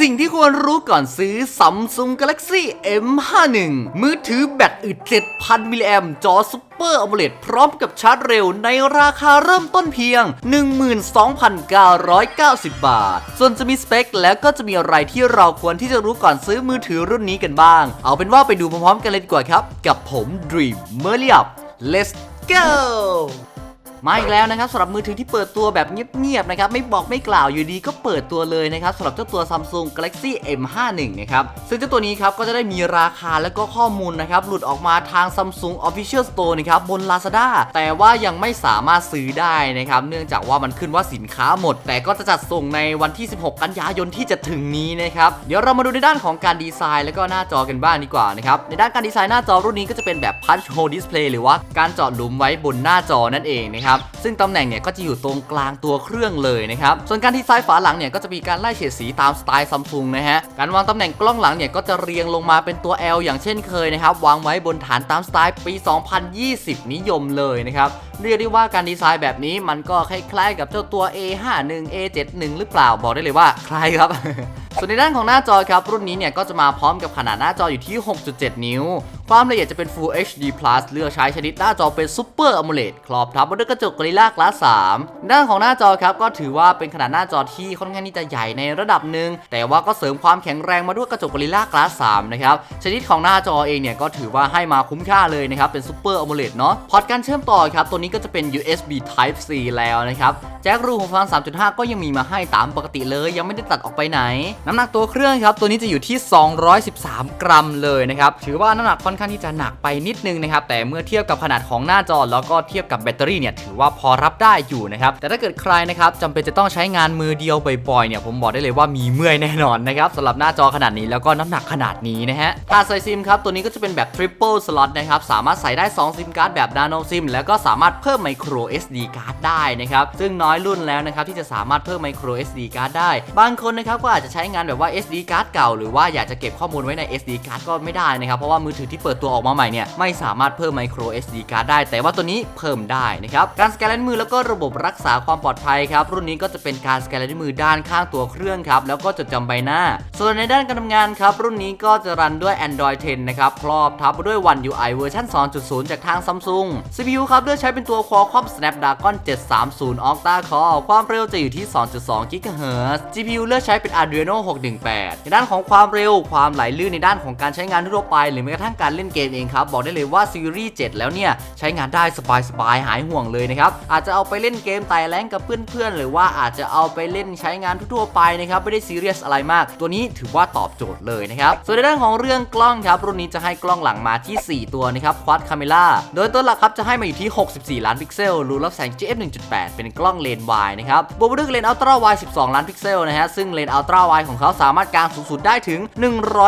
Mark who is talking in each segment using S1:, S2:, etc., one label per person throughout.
S1: สิ่งที่ควรรู้ก่อนซื้อ Samsung Galaxy M51 มือถือแบตอึด 7,000 มิลลิแอมจอซุปเปอร์อ l เล d พร้อมกับชาร์จเร็วในราคาเริ่มต้นเพียง 12,990 บาท ส่วนจะมีสเปคแล้วก็จะมีอะไรที่เราควรที่จะรู้ก่อนซื้อมือถือรุ่นนี้กันบ้าง เอาเป็นว่าไปดูพร้อมๆกันเลยดีกว่าครับ กับผม Dream m e r l i u p Let's go มาอีกแล้วนะครับสำหรับมือถือที่เปิดตัวแบบเงียบๆนะครับไม่บอกไม่กล่าวอยู่ดีก็เปิดตัวเลยนะครับสำหรับเจ้าตัว Samsung Galaxy M51 นะครับซึ่งเจ้าตัวนี้ครับก็จะได้มีราคาและก็ข้อมูลนะครับหลุดออกมาทาง Samsung Official Store นะครับบน Lazada แต่ว่ายังไม่สามารถซื้อได้นะครับเนื่องจากว่ามันขึ้นว่าสินค้าหมด แต่ก็จะจัดส่งในวันที่ 16 กันยายนที่จะถึงนี้นะครับเดี๋ยวเรามาดูในด้านของการดีไซน์ แล้วก็หน้าจอกันบ้างดีกว่านะครับในด้านการดีไซน์หน้าจอรุ่นนี้ก็จะเป็นแบบ Punch Hole Display หรือว่าการเจาะหลุมไว้บนหน้าจอนั่นเองนะครับซึ่งตำแหน่งเนี่ยก็จะอยู่ตรงกลางตัวเครื่องเลยนะครับ ส่วนการดีไซน์ฝาหลังเนี่ยก็จะมีการไล่เฉดสีตามสไตล์ซัมซุงนะฮะ การวางตำแหน่งกล้องหลังเนี่ยก็จะเรียงลงมาเป็นตัว L อย่างเช่นเคยนะครับ วางไว้บนฐานตามสไตล์ปี 2020 นิยมเลยนะครับ เรียกได้ว่าการดีไซน์แบบนี้มันก็คล้ายๆกับเจ้าตัว A51 A71 หรือเปล่าบอกได้เลยว่าคล้ายครับ ส่วนในด้านของหน้าจอครับ รุ่นนี้เนี่ยก็จะมาพร้อมกับขนาดหน้าจออยู่ที่ 6.7 นิ้ว ความละเอียดจะเป็น Full HD Plus เลือกใช้ชนิดหน้าจอเป็น Super AMOLED ครอบทับด้วยกระจก Gorilla Glass 3 ด้านของหน้าจอครับก็ถือว่าเป็นขนาดหน้าจอที่ค่อนข้างที่จะใหญ่ในระดับหนึ่งแต่ว่าก็เสริมความแข็งแรงมาด้วยกระจก Gorilla Glass 3นะครับชนิดของหน้าจอเองเนี่ยก็ถือว่าให้มาคุ้มค่าเลยนะครับเป็น Super AMOLED เนาะพอร์ตการเชื่อมต่อครับตัวนี้ก็จะเป็น USB Type C แล้วนะครับ แจ็ครูหูฟัง 3.5 ก็ยังมีมาให้ตามปกติเลย ยังไม่ได้ตัดออกไปไหน น้ำหนักตัวเครื่องครับ ตัวนี้จะอยู่ที่ 213 กรัมเลยนะครับ ถือว่าน้ำหนักค่อนข้างที่จะหนักไปนิดนึงนะครับ แต่เมื่อเทียบกับขนาดของหน้าจอ แล้วก็เทียบกับแบตเตอรี่เนี่ย ถือว่าพอรับได้อยู่นะครับ แต่ถ้าเกิดใครนะครับจำเป็นจะต้องใช้งานมือเดียวบ่อยๆ เนี่ย ผมบอกได้เลยว่ามีเมื่อยแน่นอนนะครับสำหรับหน้าจอขนาดนี้แล้วก็น้ำหนักขนาดนี้นะฮะถ้าใส่ซิมครับตัวนี้ก็จะเป็นแบบ Triple Slot นะครับสามารถใส่ได้ 2 ซิมการ์ดแบบ Nano SIM แล้วก็สามารถเพิ่ม Micro SD card ได้นะครับ ซึ่งน้อยรุ่นแล้วนะครับที่จะสามารถเพิ่ม Micro SD card ได้ บางคนนะครับก็อาจจะใช้งานแบบว่า SD card เก่า หรือว่าอยากจะเก็บข้อมูลไว้ใน SD card ก็ไม่ได้นะครับ เพราะว่ามือถือที่เปิดตัวออกมาใหม่เนี่ยไม่สามารถเพิ่ม Micro SD card ได้ แต่ว่าตัวนี้เพิ่มได้นะครับ การสแกนลายนิ้วมือแล้วก็ระบบรักษาความปลอดภัยครับ รุ่นนี้ก็จะเป็นการสแกนลายนิ้วมือด้านข้างตัวเครื่องครับ แล้วก็จดจำใบหน้า ส่วนในด้านการทำงานครับ รุ่นนี้ก็จะรันด้วย Android 10 นะครับ ครอบทับด้วย One UI เวอร์ชัน2.0 จากทาง Samsung CPU ครับเลือกใช้เป็นตัว Qualcomm Snapdragon 730 Octa Core ความเร็วจะอยู่ที่ 2.2 GHz GPU เลือกใช้เป็น Adreno 618 ในด้านของความเร็วความไหลลื่นในด้านของการใช้งานทั่วไป หรือแม้กระทั่งการเล่นเกมเองครับ บอกได้เลยว่าซีรีส์7แล้วเนี่ย ใช้งานได้สบายๆ หายห่วงเลยนะครับ อาจจะเอาไปเล่นเกมไต่แรงกับเพื่อนๆ หรือว่าอาจจะเอาไปเล่นใช้งานทั่วๆไปนะครับไม่ได้ซีเรียสอะไรมาก ตัวนี้ถือว่าตอบโจทย์เลยนะครับส่วนในด้านของเรื่องกล้องครับรุ่นนี้จะให้กล้องหลังมาที่ 4 ตัวนะครับ Quad Camera โดยตัวหลักครับจะให้มาอยู่ที่ 64ล้านพิกเซล รูรับแสง GF 1.8 เป็นกล้องเลนส์วายนะครับบวกมาด้วยเลนส์อัลตร้าไว12 ล้านพิกเซลนะฮะ ซึ่งเลนส์อัลตร้าไวของเขาสามารถกางสูงสุดได้ถึง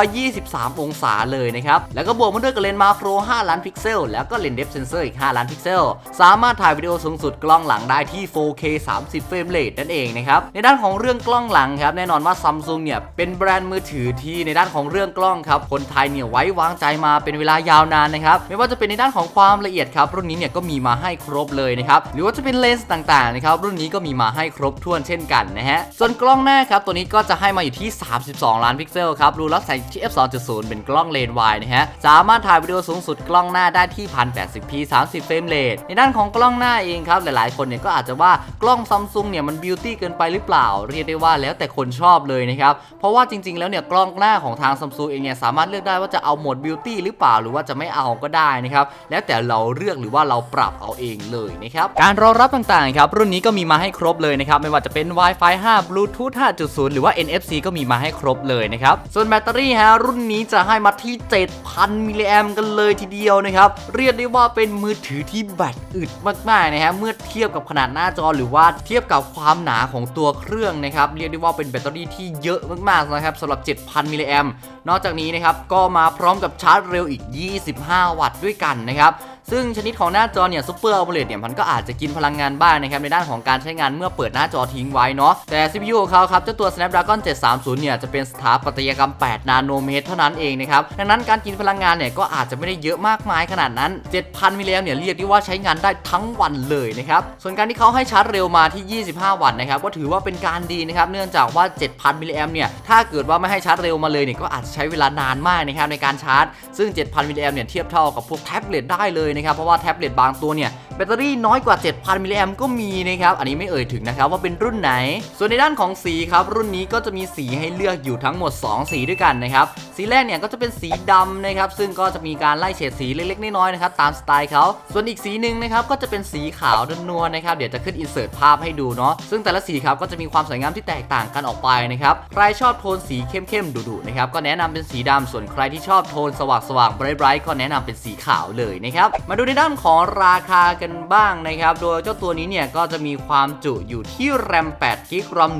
S1: 123 องศาเลยนะครับ แล้วก็บวกมาด้วยกับเลนส์มาโคร 5 ล้านพิกเซล แล้วก็เลนส์เดฟเซนเซอร์อีก 5 ล้านพิกเซล สามารถถ่ายวิดีโอสูงสุดกล้องหลังได้ที่ 4K 30 เฟรมเรทนั่นเองนะครับ ในด้านของเรื่องกล้องหลังครับ แน่นอนว่าซัมซุงเนี่ยเป็นแบรนด์มือถือที่ในด้านของเรื่องกล้องครับ คนไทยเนี่ยไว้วางใจมาเป็นเวลายาวนานนะครับ ไม่ว่าจะเป็นในด้านของความละเอียดครับ รุ่นนี้เนี่ยก็มีมาให้ครบเลยนะครับ หรือว่าจะเป็นเลนส์ต่างๆนะครับรุ่นนี้ก็มีมาให้ครบถ้วนเช่นกันนะฮะ ส่วนกล้องหน้าครับตัวนี้ก็จะให้มาอยู่ที่ 32 ล้านพิกเซลครับรูรับแสงที่ f 2.0 เป็นกล้องเลนส์วายนะฮะ สามารถถ่ายวิดีโอสูงสุดกล้องหน้าได้ที่ 1080p 30 เฟรมเรท ในด้านของกล้องหน้าเองครับหลายๆ คนเนี่ยก็อาจจะว่ากล้องซัมซุงเนี่ยมันบิวตี้เกินไปหรือเปล่า เรียกได้ว่าแล้วแต่คนชอบเลยนะครับ เพราะว่าจริง ๆ แล้วเนี่ยกล้องหน้าของทางซัมซุงเองเนี่ยสามารถเลือกได้ว่าจะเอาโหมดบิวตี้หรือเปล่า หรือว่าจะไม่เอาก็ได้นะครับ แล้วแต่เราเลือกหรือว่าเราปรับเอาเองเลยนะครับ การรองรับต่างๆครับรุ่นนี้ก็มีมาให้ครบเลยนะครับ ไม่ว่าจะเป็น Wi-Fi 5 Bluetooth 5.0 หรือว่า NFC ก็มีมาให้ครบเลยนะครับ ส่วนแบตเตอรี่ฮะรุ่นนี้จะให้มาที่ 7,000 มิลลิแอมกันเลยทีเดียวนะครับ เรียกได้ว่าเป็นมือถือที่แบตอึดมากๆนะฮะเมื่อเทียบกับขนาดหน้าจอหรือว่าเทียบกับความหนาของตัวเครื่องนะครับเรียกได้ว่าเป็นแบตเตอรี่ที่เยอะมากๆนะครับสำหรับ 7,000 มิลลิแอมนอกจากนี้นะครับก็มาพร้อมกับชาร์จเร็วอีก 25 วัตต์ด้วยกันนะครับ ซึ่งชนิดของหน้าจอเนี่ยซูเปอร์อัลเลดเนี่ยมันก็อาจจะกินพลังงานบ้างนะครับในด้านของการใช้งานเมื่อเปิดหน้าจอทิ้งไว้เนาะแต่ CPU ของเขาครับเจ้าตัว Snapdragon 730 เนี่ยจะเป็นสถาปัตยกรรม 8 นาโนเมตรเท่านั้นเองนะครับดังนั้นการกินพลังงานเนี่ยก็อาจจะไม่ได้เยอะมากมายขนาดนั้น 7,000 มิลลิแอมเนี่ยเรียกได้ว่าใช้งานได้ทั้งวันเลยนะครับส่วนการที่เขาให้ชาร์จเร็วมาที่ 25 วัตต์นะครับก็ถือว่าเป็นการดีนะครับเนื่องจากว่า 7,000 มิลลิแอมเนี่ยถ้าเกิดว่าไม่ให้ชาร์จเร็วมาเลยเนี่ยก็อาจจะใช้เวลานานมากนะครับในการชาร์จ ซึ่ง 7,000 มิลลิแอมเนี่ยเทียบเท่ากับพวกแท็บเล็ตได้เลยนะครับเพราะว่าแท็บเล็ตบางตัวเนี่ยแบตเตอรี่น้อยกว่า 7,000 มิลลิแอมก็มีนะครับ อันนี้ไม่เอ่ยถึงนะครับว่าเป็นรุ่นไหน ส่วนในด้านของสีครับ รุ่นนี้ก็จะมีสีให้เลือกอยู่ทั้งหมด 2 สีด้วยกันนะครับ สีแรกเนี่ยก็จะเป็นสีดำนะครับ ซึ่งก็จะมีการไล่เฉดสีเล็กๆ น้อยๆ นะครับตามสไตล์เขา ส่วนอีกสีหนึ่งนะครับก็จะเป็นสีขาวนวลๆนะครับ เดี๋ยวจะขึ้นอินเสิร์ตภาพให้ดูเนาะ ซึ่งแต่ละสีครับก็จะมีความสวยงามที่แตกต่างกันออกไปนะครับ ใครชอบโทนสีเข้มๆ ดุๆ นะครับก็แนะนำเป็นสีดำส่วนใครที่ชอบโทนสว่างๆ ไบรท์ๆ ก็แนะนำเป็นสีขาวเลยนะครับ มาดูในด้านของราคากันบ้างนะครับ โดยเจ้าตัวนี้เนี่ยก็จะมีความจุอยู่ที่แรม8กิกรอม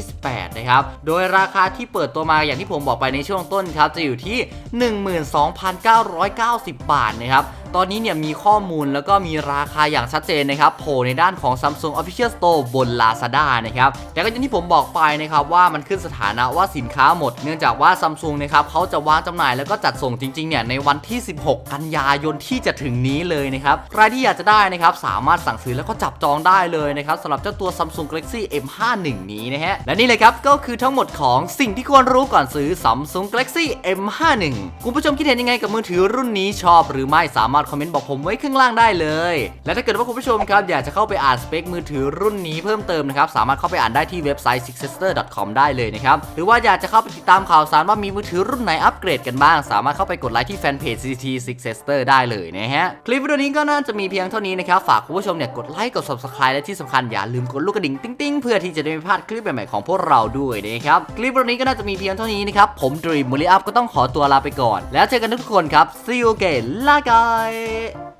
S1: 128 นะครับ โดยราคาที่เปิดตัวมาอย่างที่ผมบอกไปในช่วงต้นครับ จะอยู่ที่ 12,990 บาทนะครับ ตอนนี้เนี่ยมีข้อมูลแล้วก็มีราคาอย่างชัดเจนนะครับโผล่ในด้านของ Samsung Official Store บน Lazada นะครับแต่ก็อย่างที่ผมบอกไปนะครับว่ามันขึ้นสถานะว่าสินค้าหมด เนื่องจากว่า Samsung นะครับเขาจะวางจำหน่ายแล้วก็จัดส่งจริงๆเนี่ยในวันที่ 16 กันยายนที่จะถึงนี้เลยนะครับใครที่อยากจะได้นะครับสามารถสั่งซื้อแล้วก็จับจองได้เลยนะครับสำหรับเจ้าตัว Samsung Galaxy M51 นี้นะฮะและนี่เลยครับก็คือทั้งหมดของสิ่งที่ควรรู้ก่อนซื้อ Samsung Galaxy M51 คุณผู้ชมคิดเห็นยังไงกับมือถือรุ่นนี้ชอบหรือไม่สามารถคอมเมนต์บอกผมไว้ข้างล่างได้เลย และถ้าเกิดว่าคุณผู้ชมครับอยากจะเข้าไปอ่านสเปคมือถือรุ่นนี้เพิ่มเติมนะครับสามารถเข้าไปอ่านได้ที่เว็บไซต์ sixester.com ได้เลยนะครับหรือว่าอยากจะเข้าไปติดตามข่าวสารว่ามีมือถือรุ่นไหนอัปเกรดกันบ้าง สามารถเข้าไปกดไลค์ที่แฟนเพจ ct Sixester ได้เลยนะฮะคลิปวิดีโอนี้ก็น่าจะมีเพียงเท่านี้นะครับฝากคุณผู้ชมเนี่ยกดไลค์กด subscribe และที่สำคัญอย่าลืมกดลูกกระดิ่งติ๊งๆ เพื่อที่จะได้ไม่พลาดคลิปใหม่ๆของพวกเราด้วยนะครับคลิปวิดีโอนี้ก็น่าจะมีเพียงเท่านี้นะครับผม Dream m u l i Up ก็ต้องขอตัวลาไปก่อน แล้วเจอกันทุกคนครับ see you again ลาไก